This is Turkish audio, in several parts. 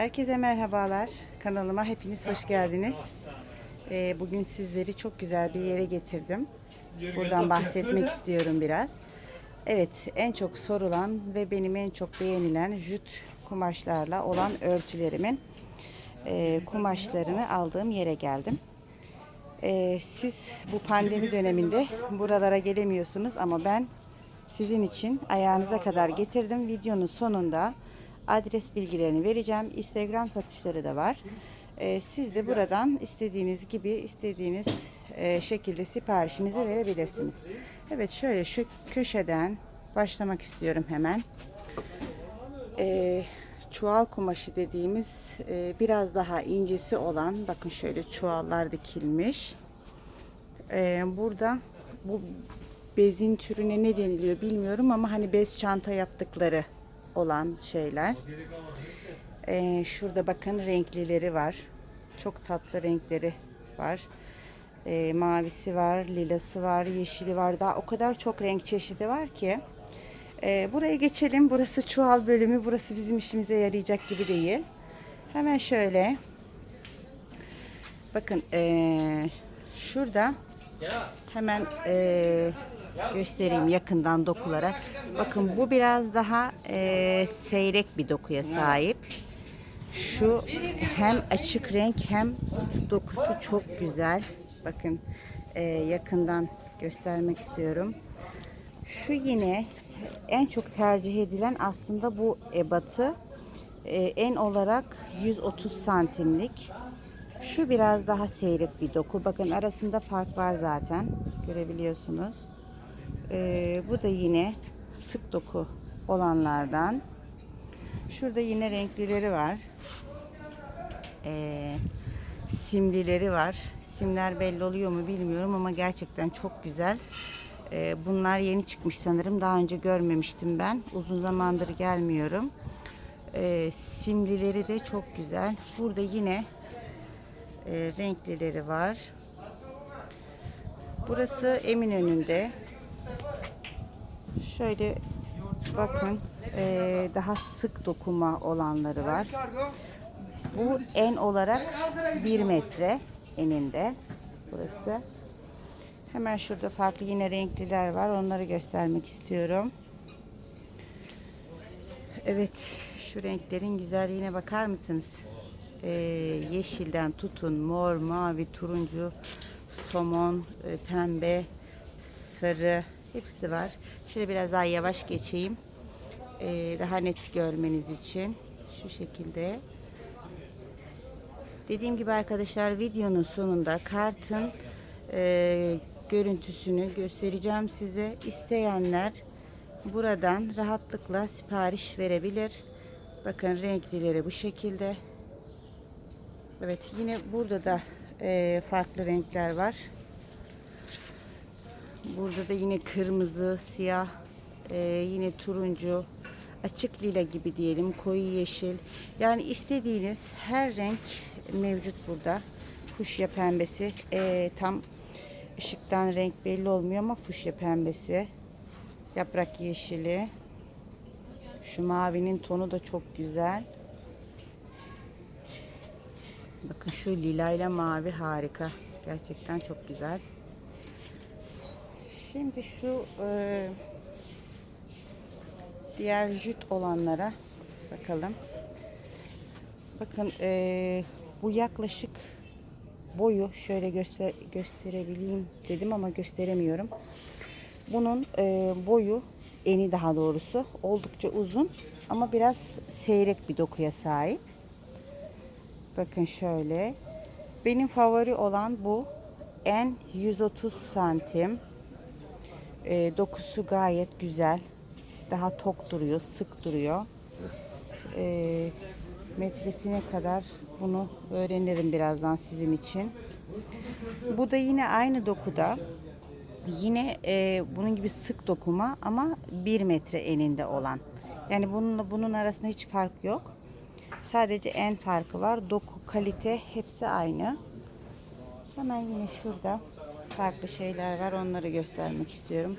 Herkese merhabalar. Kanalıma hepiniz hoş geldiniz. Ee, bugün sizleri çok güzel bir yere getirdim. Buradan bahsetmek istiyorum biraz. Evet, en çok sorulan ve benim en çok beğenilen jüt kumaşlarla olan örtülerimin e, kumaşlarını aldığım yere geldim. Ee, siz bu pandemi döneminde buralara gelemiyorsunuz ama ben sizin için ayağınıza kadar getirdim. Videonun sonunda adres bilgilerini vereceğim. Instagram satışları da var. Ee, siz de buradan istediğiniz gibi istediğiniz e, şekilde siparişinizi verebilirsiniz. Evet şöyle şu köşeden başlamak istiyorum hemen. Ee, çuval kumaşı dediğimiz e, biraz daha incesi olan bakın şöyle çuvallar dikilmiş. Ee, burada bu bezin türüne ne deniliyor bilmiyorum ama hani bez çanta yaptıkları olan şeyler. Ee, şurada bakın renklileri var. Çok tatlı renkleri var. Ee, mavisi var, lilası var, yeşili var. Daha o kadar çok renk çeşidi var ki. Ee, buraya geçelim. Burası çuval bölümü. Burası bizim işimize yarayacak gibi değil. Hemen şöyle. Bakın ee, şurada hemen ee, göstereyim yakından dokularak. Bakın bu biraz daha ee, seyrek bir dokuya sahip. Şu hem açık renk hem dokusu çok güzel. Bakın ee, yakından göstermek istiyorum. Şu yine en çok tercih edilen aslında bu ebatı Ee, en olarak 130 santimlik. Şu biraz daha seyrek bir doku. Bakın arasında fark var zaten. Görebiliyorsunuz. Ee, bu da yine sık doku olanlardan. Şurada yine renklileri var. Ee, simlileri var. Simler belli oluyor mu bilmiyorum ama gerçekten çok güzel. Ee, bunlar yeni çıkmış sanırım. Daha önce görmemiştim ben. Uzun zamandır gelmiyorum. Ee, simlileri de çok güzel. Burada yine e, renklileri var. Burası Eminönü'nde. Şöyle bakın e, daha sık dokuma olanları var. Bu en olarak 1 metre eninde burası. Hemen şurada farklı yine renkliler var. Onları göstermek istiyorum. Evet, şu renklerin güzelliğine bakar mısınız? Ee, yeşilden tutun, mor, mavi, turuncu, somon, pembe, sarı hepsi var. Şöyle biraz daha yavaş geçeyim. Ee, daha net görmeniz için şu şekilde. Dediğim gibi arkadaşlar videonun sonunda kartın e, görüntüsünü göstereceğim size. İsteyenler buradan rahatlıkla sipariş verebilir. Bakın renklileri bu şekilde. Evet yine burada da e, farklı renkler var. Burada da yine kırmızı, siyah, e, yine turuncu, açık lila gibi diyelim, koyu yeşil. Yani istediğiniz her renk mevcut burada. Fuşya pembesi e, tam ışıktan renk belli olmuyor ama fuşya pembesi, yaprak yeşili. Şu mavinin tonu da çok güzel. Bakın şu lila ile mavi harika. Gerçekten çok güzel. Şimdi şu e, diğer jüt olanlara bakalım. Bakın e, bu yaklaşık boyu şöyle göster gösterebileyim dedim ama gösteremiyorum. Bunun e, boyu eni daha doğrusu oldukça uzun ama biraz seyrek bir dokuya sahip. Bakın şöyle. Benim favori olan bu. En 130 santim. E, dokusu gayet güzel. Daha tok duruyor, sık duruyor. E, metresine kadar bunu öğrenirim birazdan sizin için. Bu da yine aynı dokuda. Yine e, bunun gibi sık dokuma ama 1 metre eninde olan. Yani bununla bunun arasında hiç fark yok. Sadece en farkı var. Doku, kalite hepsi aynı. Hemen yine şurada farklı şeyler var. Onları göstermek istiyorum.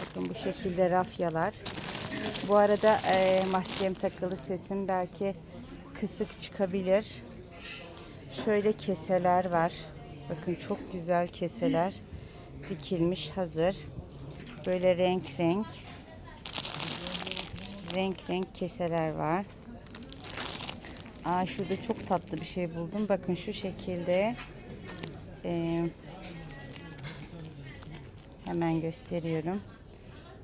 Bakın bu şekilde rafyalar. Bu arada e, maskem takılı sesim belki kısık çıkabilir. Şöyle keseler var. Bakın çok güzel keseler. Dikilmiş hazır. Böyle renk renk. Renk renk keseler var. Aa şurada çok tatlı bir şey buldum. Bakın şu şekilde. Ee, hemen gösteriyorum.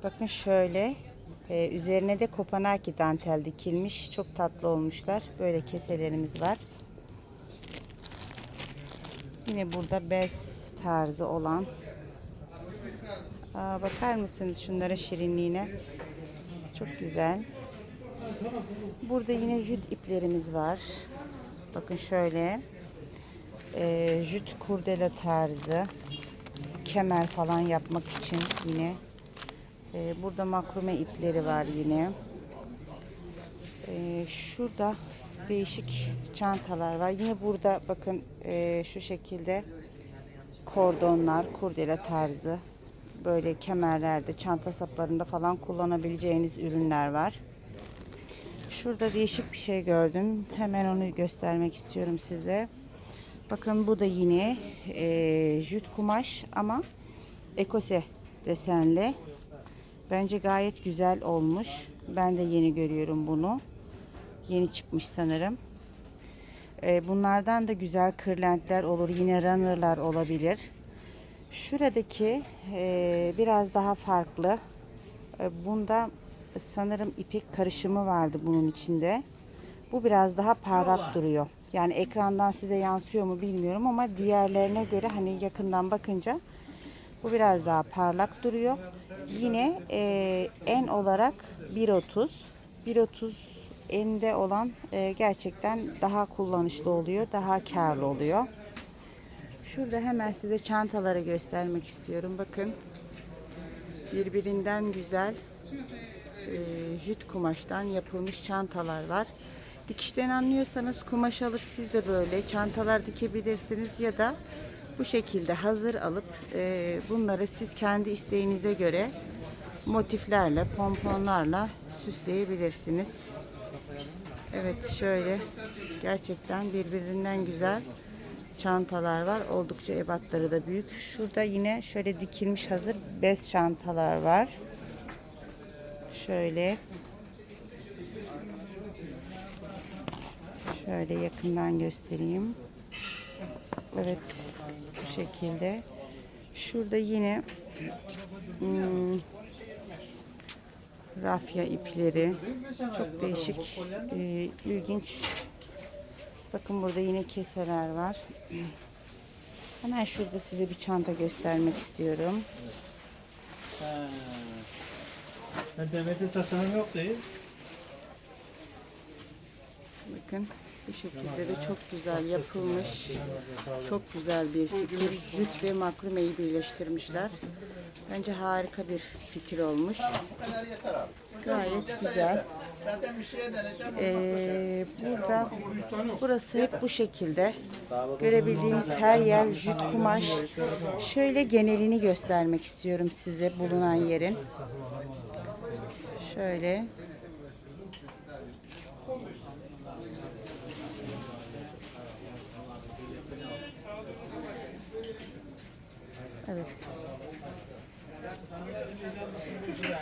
Bakın şöyle. Ee, üzerine de kopanaki dantel dikilmiş. Çok tatlı olmuşlar. Böyle keselerimiz var. Yine burada bez tarzı olan. Aa, bakar mısınız şunlara şirinliğine? Çok güzel. Burada yine jüt iplerimiz var. Bakın şöyle. Ee, jüt kurdele tarzı. Kemer falan yapmak için yine. Ee, burada makrume ipleri var yine. Ee, şurada değişik çantalar var. Yine burada bakın e, şu şekilde kordonlar, kurdele tarzı böyle kemerlerde, çanta saplarında falan kullanabileceğiniz ürünler var. Şurada değişik bir şey gördüm. Hemen onu göstermek istiyorum size. Bakın bu da yine e, jüt kumaş ama ekose desenli. Bence gayet güzel olmuş. Ben de yeni görüyorum bunu. Yeni çıkmış sanırım. E, bunlardan da güzel kırlentler olur. Yine runner'lar olabilir. Şuradaki e, biraz daha farklı. E, bunda sanırım ipek karışımı vardı bunun içinde. Bu biraz daha parlak duruyor. Yani ekrandan size yansıyor mu bilmiyorum ama diğerlerine göre hani yakından bakınca bu biraz daha parlak duruyor. Yine e, en olarak 1.30 1.30 eninde olan e, gerçekten daha kullanışlı oluyor. Daha karlı oluyor. Şurada hemen size çantaları göstermek istiyorum. Bakın. Birbirinden güzel e, jüt kumaştan yapılmış çantalar var. Dikişten anlıyorsanız kumaş alıp siz de böyle çantalar dikebilirsiniz ya da bu şekilde hazır alıp e, bunları siz kendi isteğinize göre motiflerle, pomponlarla süsleyebilirsiniz. Evet şöyle gerçekten birbirinden güzel çantalar var. Oldukça ebatları da büyük. Şurada yine şöyle dikilmiş hazır bez çantalar var. Şöyle. Şöyle yakından göstereyim. Evet. Bu şekilde. Şurada yine hmm, rafya ipleri. Çok değişik, e, ilginç. Bakın burada yine keseler var. Hemen şurada size bir çanta göstermek istiyorum. Ha. Ha, Demek ki tasarım yok değil. Bakın bu şekilde de çok güzel yapılmış. Çok güzel bir fikir. Jüt ve makrumeyi birleştirmişler. Bence harika bir fikir olmuş. Gayet güzel. Ee, burada burası hep bu şekilde. Görebildiğiniz her yer jüt kumaş. Şöyle genelini göstermek istiyorum size bulunan yerin. Şöyle. Evet.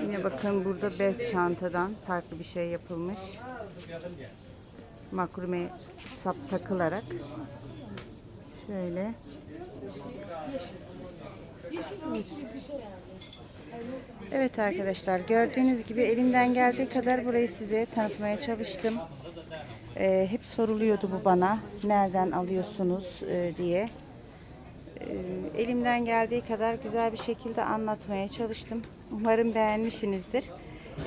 Yine bakın burada bez çantadan farklı bir şey yapılmış. Makrume sap takılarak. Şöyle. Evet arkadaşlar gördüğünüz gibi elimden geldiği kadar burayı size tanıtmaya çalıştım. Ee, hep soruluyordu bu bana nereden alıyorsunuz e, diye. Ee, elimden geldiği kadar güzel bir şekilde anlatmaya çalıştım. Umarım beğenmişsinizdir.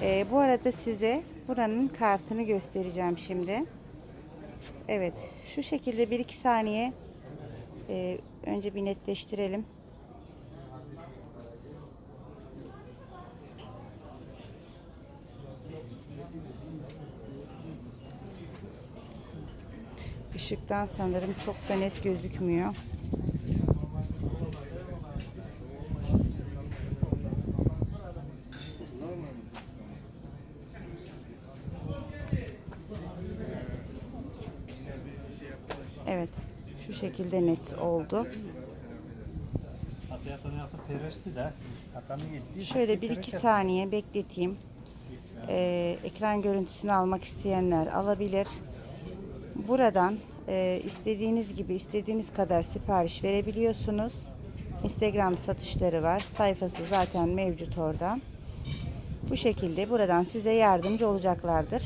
Ee, bu arada size buranın kartını göstereceğim şimdi. Evet şu şekilde 1-2 saniye e, önce bir netleştirelim. Işıktan sanırım çok da net gözükmüyor. Evet. Şu şekilde net oldu. Şöyle 1-2 saniye bekleteyim. Ee, ekran görüntüsünü almak isteyenler alabilir. Buradan e, istediğiniz gibi istediğiniz kadar sipariş verebiliyorsunuz. Instagram satışları var. Sayfası zaten mevcut orada. Bu şekilde buradan size yardımcı olacaklardır.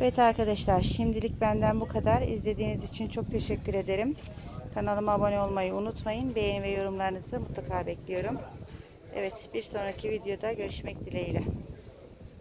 Evet arkadaşlar şimdilik benden bu kadar. İzlediğiniz için çok teşekkür ederim. Kanalıma abone olmayı unutmayın. Beğeni ve yorumlarınızı mutlaka bekliyorum. Evet bir sonraki videoda görüşmek dileğiyle.